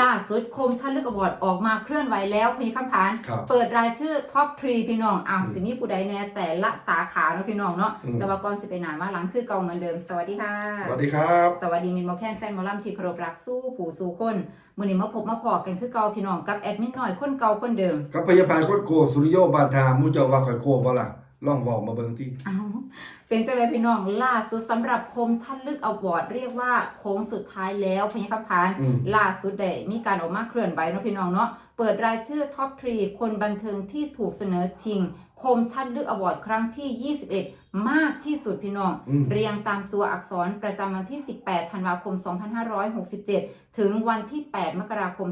ล่าสุดคมชันลึกอวอร์ดออกมาเคลื่อนไหวแล้วพี่คำพาน ครับเปิดรายชื่อท็อปทรีพี่น้องอ้าวสิมีผู้ใดแน่แต่ละสาขาเนาะพี่น้องเนาะอืม แต่ว่าก่อนสิไปหนามาหลังคือเก่าเหมือนเดิมสวัสดีค่ะ สวัสดีครับ สวัสดีมินหมอแคนแฟนหมอลำที่เคารพรักสู้ผู้สู้คนมื้อนี้มาพบมาพอกันคือเก่าพี่น้องกับแอดมินหน่อยคนเก่าคนเดิม กับพยาบาลโคตรโกสุริโยบาทามูเจ้าว่าข่อยโกบ่ล่ะ ลองบอกมาเบิ่งที่อ้าวเป็นจังไรพี่น้องล่าสุดสำหรับคมชันลึกอวอร์ดเรียกว่าโค้งสุดท้ายแล้วพญาคำพานอืม ล่าสุดได้มีการออกมาเคลื่อนไหวเนาะพี่น้องเนาะ เปิดรายชื่อท็อปทรีคนบันเทิงที่ถูกเสนอชิง คมชัดลึกอวอร์ดครั้งที่ 21 มากที่สุดพี่น้อง อืม เรียงตามตัวอักษรประจำวันที่ 18 ธันวาคม 2567 ถึงวันที่ 8 มกราคม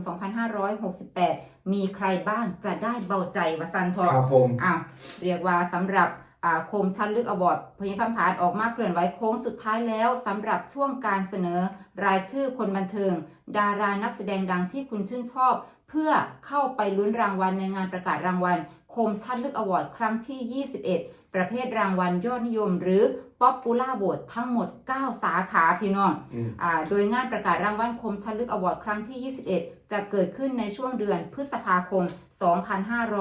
2568 มีใครบ้างจะได้เบาใจวสันทอ ครับผมอ้าวเรียกว่าสำหรับอ่าคมชันลึกอวอร์ดพยคำผานออกมาเคลื่อนไหวโค้งสุดท้ายแล้วสำหรับช่วงการเสนอรายชื่อคนบันเทิง ดารานักแสดงดังที่คุณชื่นชอบ เพื่อเข้าไปลุ้นรางวัลในงานประกาศรางวัล คมชัดลึกอวอร์ดครั้งที่ 21 ประเภทรางวัลยอดนิยม หรือป๊อปปูล่าโหวตทั้งหมด 9 สาขาพี่น้องอืมอ่าโดยงานประกาศรางวัลคมชันลึกอวอร์ดครั้งที่ 21 จะเกิดขึ้นในช่วงเดือนพฤษภาคม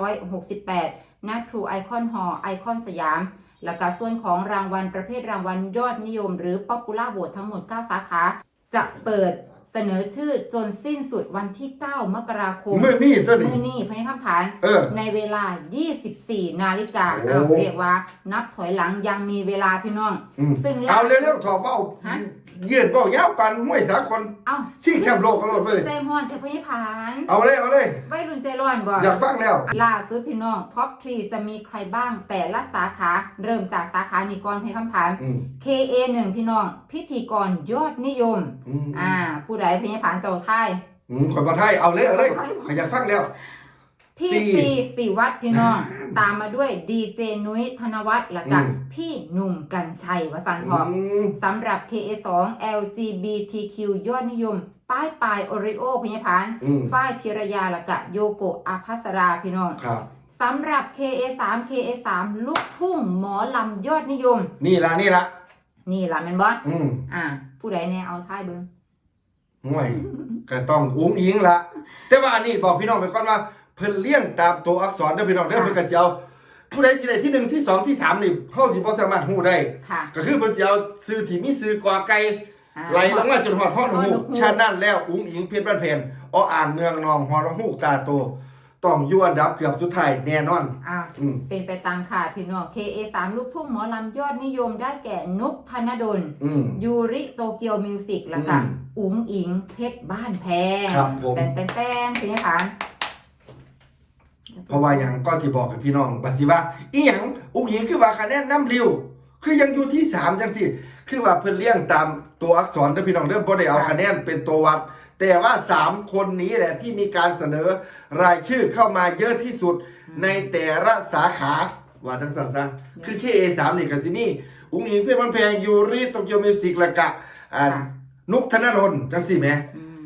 2568 ณ True Icon Hall ไอคอนสยาม และก็ส่วนของรางวัลประเภทรางวัลยอดนิยม หรือ Popular Vote ทั้งหมด 9 สาขา จะเปิด เสนอชื่อจนสิ้นสุดวันที่ 9 มกราคมมื้อนี้ตัวนี้ มือนี้พญาคำผานเออในเวลา 24 นาฬิกาโอ้อ้าวเรียกว่า นับถอยหลังยังมีเวลาพี่น้อง อืมซึ่ง เอาเร็วๆถอดเว้าฮะ ยืดเว้ายาวปันมวยสากลเอ้าชิงแชมป์โลกกันโลดเว้ยใจม่อนจะพญาผานเอาเลยเอาเลยวัยรุ่นใจร้อนบ่อยากฟังแล้ว ล่าสุดพี่น้องท็อปทรีจะมีใครบ้างแต่ละสาขาเริ่มจากสาขานิกรเพคำผานอืม KA 1 พี่น้อง พิธีกรยอดนิยมอืมอ่า ผู้ใดพญาผานเจ้าท่ายอืมข่อยบ่ไทยเอาเลยเอาเลยข่อยอยากฟังแล้ว พี่สี่ซีสิวัตรพี่น้อง ตามมาด้วยดีเจนุ้ยธนวัฒน์แล้วก็อืม พี่หนุ่มกัญชัยวสันต์ทองอืมสำหรับ KA 2 LGBTQ ยอดนิยม ป้ายปลายโอริโอพญาผานอืม ฝ้ายพิรยาและก็โยโกะอาภัสราพี่น้องครับ สำหรับ KA3 KA3 ลูกทุ่งหมอลำยอดนิยม นี่ล่ะนี่ล่ะนี่ล่ะแม่นบ่อืมอ่า ผู้ใดแน่เอาท้ายเบิ่งห่วยก็ต้องอุ้งอิงละแต่ว่าอันนี้บอกพี่น้องไปก่อนว่า เพิ่นเลี้ยงตามตัวอักษรเด้อพี่น้องเด้อเพิ่นก็สิเอาผู้ใดที่ใดที่หนึ่งที่สองที่สามนี่เฮาสิบ่สามารถฮู้ได้ ค่ะก็คือเพิ่นสิเอาซื้อที่มีซื้อกอไก่อ่าไหลลงมาจนฮอดฮอดฮอดฮู้ฮู้ชาตินั้นแล้วอุ้งอิงเพชรบ้านแพงออ่านเมืองนองฮอดฮู้ตาโตต้องอยู่อันดับเกือบสุดท้ายแน่นอนอ่าอืมเป็นไปตามค่ะพี่น้อง KA3 ลูกทุ่งหมอลำยอดนิยมได้แก่นุกธนดลอืมยูริโตเกียวมิวสิกแล้วก็อืมอุ๋งอิงเพชรบ้านแพงครับผมแตนแตนแตนพญาผาน เพราะว่าหยังก็ที่บอกกับพี่น้องบัสิว่า อีหยังอุ้งอิงคือว่าคะแนนน้ำริวคือยังอยู่ที่สามจังสิคือว่าเพิ่นเลี้ยงตามตัวอักษรเด้อพี่น้องเด้อบ่ได้เอาคะแนนเป็นตัววัด แต่ว่าสามคนนี้แหละที่มีการเสนอรายชื่อเข้ามาเยอะที่สุดในแต่ละสาขาว่าจังซั่นซะคือ KA3 นี่ก็สิมีอุ้งอิงเพชรบ้านแพงยูริโตเกียวมิวสิกล้วก็อ่าค่ะนุกธนดลจังสิแหม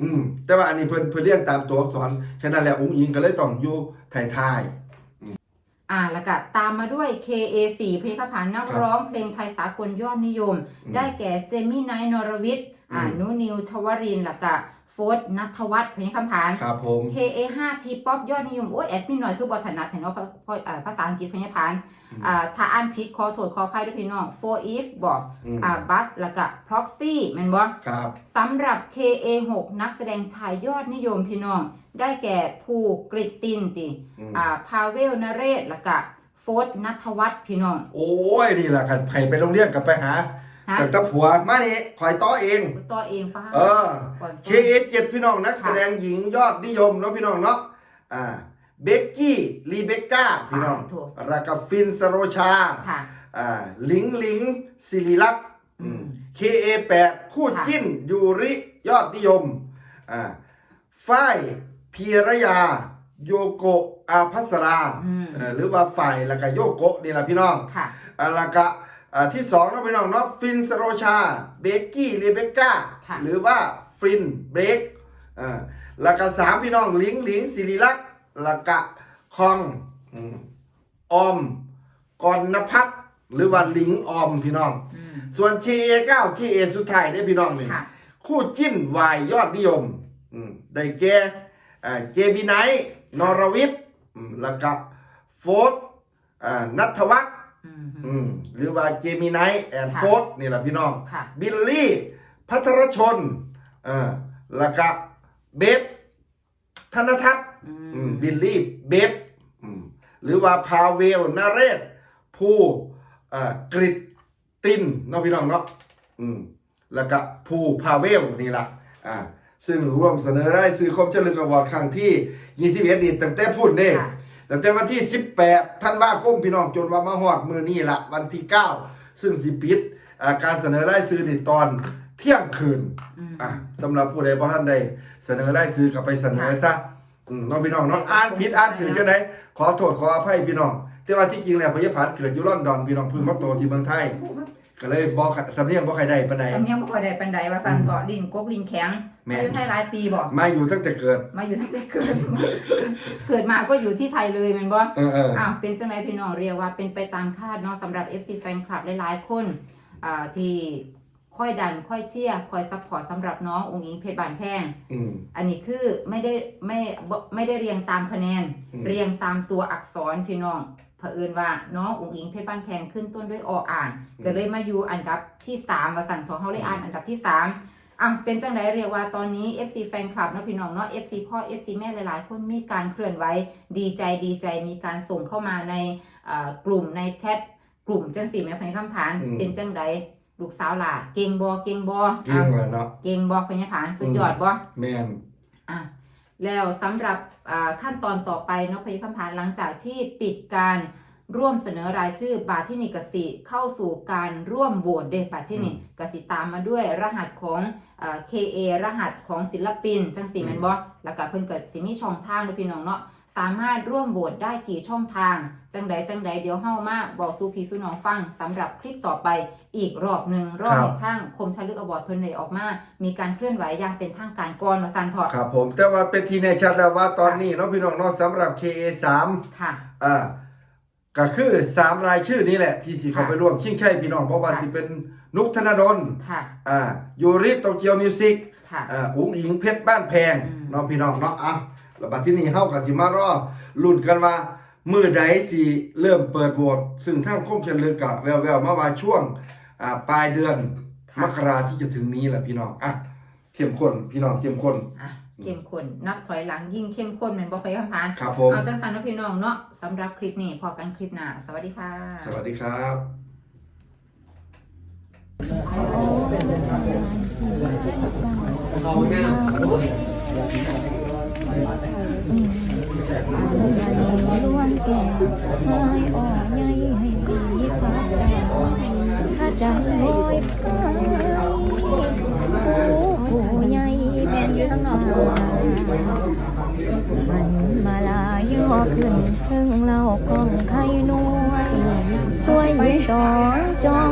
อืมอืมแต่ว่าอันนี้เพิ่นเพิ่นเรียงตามตัวอักษรฉะนั้นแล้วอุ้งอิงก็เลยต้องอยู่ท้ายอ่าแล้วก็ตามมาด้วย KA4 เพลงผานนักครับร้องเพลงไทยสากลยอดนิยม อืมได้แก่เจมี่ไนท์นรวิทย์อ่าอืม นุนิวชวรินทร์แล้วก็โฟร์นัทวัฒน์เพลงคำผานๆครับผม KA5 ทีป๊อปยอดนิยม โอ้ยแอดมินหน่อยคือบอถนัดเห็นว่าภาภาอ่าภาษาอังกฤษเพลงผานอืม อ่าถ้าอ่านผิดขอโทษขออภัยด้วยพี่น้อง for if บอกอืม อ่าบัสแล้วก็ proxy แมันบ่ ครับ สำหรับ KA6 นักแสดงชายยอดนิยมพี่น้อง ได้แก่ภูกริตตินติ อืม อ่า พาเวลนเรศแล้วก็โฟร์นัทวัฒน์พี่น้องโอ้ยนี่แหละครับใครไปโรงเรียนกับไปหาฮะแต่ตะผัวมานี่คอยต่อเอง ตัวเองป้าเออ ก่อนส้น KA7 พี่น้องนักแสดงหญิงยอดนิยมเนาะพี่น้องเนาะอ่า เบกกี้รีเบคก้าพี่น้องถูกแล้วก็ฟินสโรชาค่ะ อ่าลิงลิงศิริลักษณ์อืม KA8 คู่ค่ะ จิ้นยูริยอดนิยมอ่าฝ้ายพีรยา โยโกะอาภัสราอืมเอ่อหรือว่าฝ่ายแล้วก็โยโกะนี่แหละพี่น้อง ค่ะอ่าแล้วก็อ่าที่สองเนาะพี่น้องเนาะฟินสโรชา เบกกี้เรเบคก้า ค่ะ หรือว่าฟินเบรกอ่าแล้วก็สามพี่น้องลิงลิงศิริลักษณ์แล้วก็คองอืมออมกรณพัฒน์หรือว่าลิงออมพี่น้องอืมส่วน KA9 KA สุดท้ายเนี่ยพี่น้องนี่ค่ะคู่จิ้นวายยอดนิยมอืมได้แก่อ่าเจบิไนนอรวิทย์อืมแล้วก็โฟร์ดอ่านัทวัฒน์อืมอืมหรือว่าเจมิไนแอนค่ะโฟร์ดนี่แหละพี่น้องค่ะบิลลี่พัทรชนอ่าแล้วก็เบฟธนทัศน์ อือืมมบิลลี่เบฟอืมหรือว่าพาเวลนาเรศผู้อ่ากริตตินเนาะพี่น้องเนาะอืมแล้วก็ผู้พาเวลนี่ละอ่าซึ่งร่วมเสนอรายซื้อคมเจริญกวอร์ดครั้งที่ 21นี่ตั้งแต่พูดเด้ค่ะ ตั้งแต่วันที่ 18ธันวาคมพี่น้องจนว่ามาฮอดมือนี่ละวันที่ 9 ซึ่งสิปิดอ่าการเสนอรายซื้อนี่ตอนเที่ยงคืนอืมอะสำหรับผู้ใดบ่ท่านใดเสนอรายซื้อกับไปเสนอซะ อืมน้องพี่น้องเน้องอ่านผิดอ่านถือจังไดขอโทษขออภัยพี่น้อง แต่ว่าที่จริงแล้วพยาผานเกิดอยู่ลอนดอนพี่น้องเพิ่งมาโตที่เมืองไทย ก็เลยบ่สำเนียงบ่ใครได้ปานใด สำเนียงบ่ค่อยได้ปานใดว่าซั่นเถาะลิ้นกกลิ้นแข็งแม่นอยู่ไทยหลายปีบ่มาอยู่ตั้งแต่เกิด มาอยู่ตั้งแต่เกิด เกิดมาก็อยู่ที่ไทยเลยแม่นบ่เออเอออ้าวเป็นจังไดพี่น้องเรียกว่าเป็นไปตามคาดเนาะสำหรับ FC แฟนคลับหลายๆคนอ่าที่ ค่อยดัน ค่อยเชียร์คอยซัพพอร์ตสำหรับน้ององค์อิงเพชรบานแพงอืม อันนี้คือไม่ได้ไม่บ่ไม่ได้เรียงตามคะแนน อืม เรียงตามตัวอักษรพี่น้องเผอิญว่าน้ององค์อิงเพชรบ้านแพงขึ้นต้นด้วยออ่างก็เลยมาอยู่อันดับที่3ว่าสั่นทองเขาเลยอ่านอันดับที่3อะเป็นจังไดเรียกว่าตอนนี้ FC แฟนคลับเนาะพี่น้องเนาะ FC พ่อ FC แม่หลายๆ คนมีการเคลื่อนไหวดีใจดีใจมีการส่งเข้ามาในเอ่อกลุ่มในแชทกลุ่มจังสีแม่พญคำผานอืม เป็นจังได ลูกสาวหล่ะเก่งบอเก่งบอเก่งแล้วเนาะเก่งบอพญผานสุดยอดบอแม่นอะแล้วสำหรับอ่าขั้นตอนต่อไปเนาะพยคำพานหลังจากที่ปิดการร่วมเสนอรายชื่อบาทที่นี่กสิเข้าสู่การร่วมโหวตเดบาทที่นี่กสิตามมาด้วยรหัสของอ่า KA รหัสของศิลปิน จังสีแมนบอแล้วก็เพิ่นเกิดสิมีช่องทางเนาะพี่น้องเนาะ สามารถร่วมโหวตได้กี่ช่องทาง จังใดจังใดเดี๋ยวเฮามาบอกสู่พี่สู่น้องฟังสำหรับคลิปต่อไปอีกรอบหนึ่งรอบทางคมชลึกอวอร์ดเพิ่นเลยออกมา มีการเคลื่อนไหวอย่างเป็นทางการก่อนมาซันทอดครับผมแต่ว่าเป็นที่แน่ชัดแล้วว่าตอนนี้เนาะพี่น้องเนาะสำหรับ KA3 ค่ะอ่าก็คือสามรายชื่อนี้แหละ ที่สิเขาค่ะไปร่วมชิงชัยพี่น้องเพราะว่าค่ะสิเป็นนุกธนดลค่ะอ่ายูริโตเกียวมิวสิกค่ะอ่าอุ้งอิงเพชรบ้านแพงอืมเน้องพี่น้องเนาะอะ แล้วบัดที่นี่เฮากับสิมารอลุ้นกันว่ามือใดสิเริ่มเปิดโหวตซึ่งทางคมเชนลึกกะแววๆมาว่าช่วงอ่าปลายเดือนค่ะมกราที่จะถึงนี้แหละพี่น้องอะเข้มข้นพี่น้องเข้มข้น อะเข้มข้นนับถอยหลังยิ่งเข้มข้นเหมือนบอกไปคำพานครับผม เอาจังสันเนาะพี่น้องเนาะสำหรับคลิปนี้พอกันคลิปหน้าสวัสดีค่ะ สวัสดีครับล้วนแก่หายอ่อนใจะช่วยใครผู้ใหญ่เป็นทั้งนอกมันมาลายอขึ้นซึ่งเรากองไข่นวลสวยอยู่อจอ